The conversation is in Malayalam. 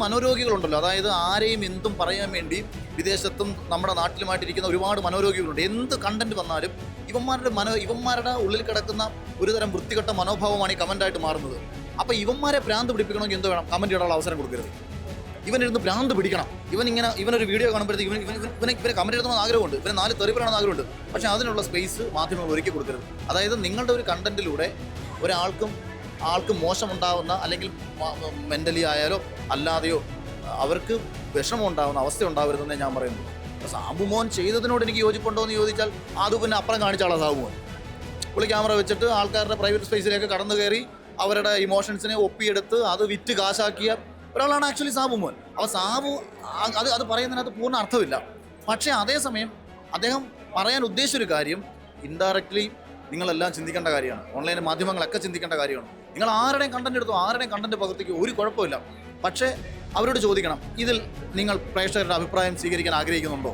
മനോരോഗികളുണ്ടല്ലോ. അതായത് ആരെയും എന്തും പറയാൻ വേണ്ടി വിദേശത്തും നമ്മുടെ നാട്ടിലുമായിട്ടിരിക്കുന്ന ഒരുപാട് മനോരോഗികളുണ്ട്. എന്ത് കണ്ടന്റ് വന്നാലും ഇവന്മാരുടെ മനോ ഇവന്മാരുടെ ഉള്ളിൽ കിടക്കുന്ന ഒരുതരം വൃത്തികെട്ട മനോഭാവമാണ് ഈ കമന്റായിട്ട് മാറുന്നത്. അപ്പോൾ ഇവന്മാരെ ഭ്രാന്ത് പിടിപ്പിക്കണമെങ്കിൽ എന്ത് വേണം? കമന്റ് ഇടാനുള്ള അവസരം കൊടുക്കരുത്. ഇവനിരുന്ന് ഭ്രാന്ത് പിടിക്കണം. ഇവൻ ഇങ്ങനെ ഇവനൊരു വീഡിയോ കാണുമ്പോഴത്തേക്ക് ഇവൻ ഇവൻ ഇവനെ ഇവനെ കമന്റ് എഴുതണമെന്ന് ആഗ്രഹമുണ്ട്. ഇവന് നാല് തെറിപ്പിലാണെന്ന് ആഗ്രഹമുണ്ട്. പക്ഷേ അതിനുള്ള സ്പേസ് മാധ്യമങ്ങൾ ഒരുക്കി കൊടുക്കരുത്. അതായത് നിങ്ങളുടെ ഒരു കണ്ടന്റിലൂടെ ഒരാൾക്കും ആൾക്ക് മോശമുണ്ടാവുന്ന അല്ലെങ്കിൽ മെന്റലി ആയാലോ അല്ലാതെയോ അവർക്ക് വിഷമം ഉണ്ടാകുന്ന അവസ്ഥ ഉണ്ടാവരുതെന്നേ ഞാൻ പറയുന്നു. അപ്പോൾ സാബുമോൻ ചെയ്തതിനോട് എനിക്ക് യോജിപ്പുണ്ടോ എന്ന് ചോദിച്ചാൽ അത് പിന്നെ അപ്പുറം കാണിച്ചാളാ സാബുമോൻ. പുള്ളി ക്യാമറ വെച്ചിട്ട് ആൾക്കാരുടെ പ്രൈവറ്റ് സ്പേസിലേക്ക് കടന്നു കയറി അവരുടെ ഇമോഷൻസിനെ ഒപ്പിയെടുത്ത് അത് വിറ്റ് കാശാക്കിയ ഒരാളാണ് ആക്ച്വലി സാബു മോൻ അപ്പോൾ സാബു അത് അത് പറയുന്നതിനകത്ത് പൂർണ അർത്ഥമില്ല. പക്ഷേ അതേസമയം അദ്ദേഹം പറയാൻ ഉദ്ദേശിച്ചൊരു കാര്യം ഇൻഡയറക്ട്ലി നിങ്ങളെല്ലാം ചിന്തിക്കേണ്ട കാര്യമാണ്. ഓൺലൈൻ മാധ്യമങ്ങളൊക്കെ ചിന്തിക്കേണ്ട കാര്യമാണ്. നിങ്ങൾ ആരുടെയും കണ്ടന്റ് എടുത്തോ ആരുടെയും കണ്ടന്റ് പകർത്തിക്കോ ഒരു കുഴപ്പമില്ല. പക്ഷേ അവരോട് ചോദിക്കണം ഇതിൽ നിങ്ങൾ പ്രേക്ഷകരുടെ അഭിപ്രായം സ്വീകരിക്കാൻ ആഗ്രഹിക്കുന്നുണ്ടോ?